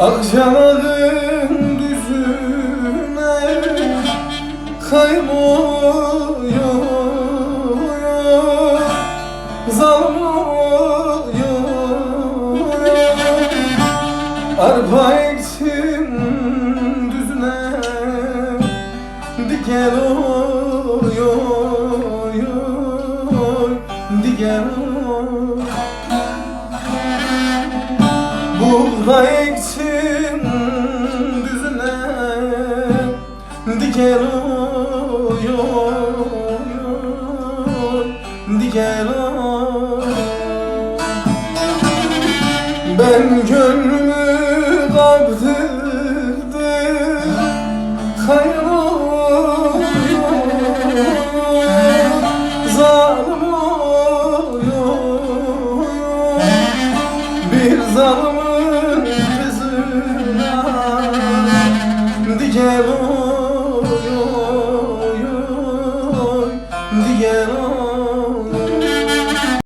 Akçaların düzüne kaymıyor Zalim oluyor Arpa ektim düzüne Diken oluyor Diken oluyor. Buğday ektim Diken oluyor Diken Ben gönlümü kaptırdım Kaynıyor Zalim oluyor Bir zalim oy oy oy diyen oy